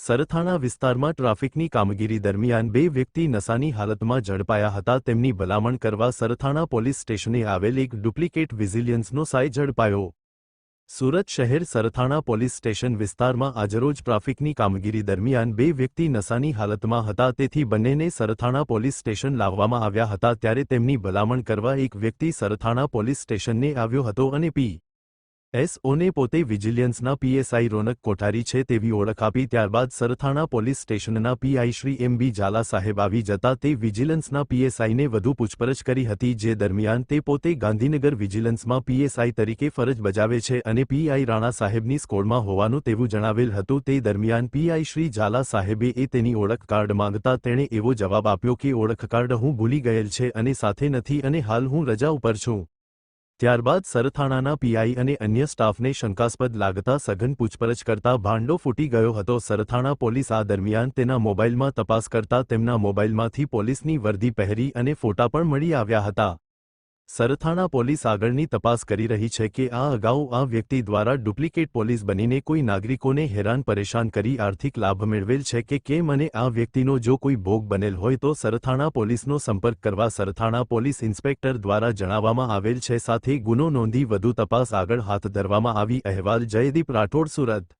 સરથાણા વિસ્તારમાં ટ્રાફિકની કામગીરી દરમિયાન બે વ્યક્તિ નશાની હાલતમાં ઝડપાયા હતા. તેમની ભલામણ કરવા સરથાણા પોલીસ સ્ટેશને આવેલ એક ડુપ્લિકેટ વિઝિલિયન્સનો સાય ઝડપાયો. સુરત શહેર સરથાણા પોલીસ સ્ટેશન વિસ્તારમાં આજરોજ ટ્રાફિકની કામગીરી દરમિયાન બે વ્યક્તિ નશાની હાલતમાં હતા. તેથી બંનેને સરથાણા પોલીસ સ્ટેશન લાવવામાં આવ્યા હતા. ત્યારે તેમની ભલામણ કરવા એક વ્યક્તિ સરથાણા પોલીસ સ્ટેશનને આવ્યો હતો અને પી. એસઓને પોતે વિજિલિયન્સના પીએસઆઈ રોનક કોઠારી છે તેવી ઓળખ આપી ત્યારબાદ સરથાણા પોલીસ સ્ટેશનના PI Shri M B Zala સાહેબ આવી જતા તે વિજિલન્સના પીએસઆઈને વધુ પૂછપરછ કરી હતી જે દરમિયાન તે પોતે ગાંધીનગર વિજિલન્સમાં પીએસઆઈ તરીકે ફરજ બજાવે છે અને પીઆઈ રાણા સાહેબની સ્કોડમાં હોવાનું તેવું જણાવેલ હતું તે દરમિયાન પીઆઈ શ્રી ઝાલા સાહેબે એ તેની ઓળખ કાર્ડ માંગતા તેણે એવો જવાબ આપ્યો કે, ઓળખ કાર્ડ હું ભૂલી ગયેલ છે અને સાથે નથી અને હાલ હું રજા ઉપર છું. ત્યારબાદ સરથાણાના પીઆઈ અને અન્ય સ્ટાફને શંકાસ્પદ લાગતા સઘન પૂછપરછ કરતા ભાંડો ફૂટી ગયો હતો. સરથાણા પોલીસ આ દરમિયાન તેના મોબાઈલમાં તપાસ કરતા તેમના મોબાઈલમાંથી પોલીસની વર્દી પહેરી અને ફોટા પણ મળી આવ્યા હતા. સરથાણા પોલીસ આગળની તપાસ કરી રહી છે કે આ અગાઉ આ વ્યક્તિ દ્વારા ડુપ્લિકેટ પોલીસ બનીને કોઈ નાગરિકોને હેરાન પરેશાન કરી આર્થિક લાભ મેળવેલ છે કે કેમ અને આ વ્યક્તિનો જો કોઈ ભોગ બનેલ હોય તો સરથાણા પોલીસનો સંપર્ક કરવા સરથાણા પોલીસ ઇન્સ્પેક્ટર દ્વારા જણાવવામાં આવેલ છે. સાથે ગુનો નોંધી વધુ તપાસ આગળ હાથ ધરવામાં આવી. અહેવાલ જયદીપ રાઠોડ, સુરત.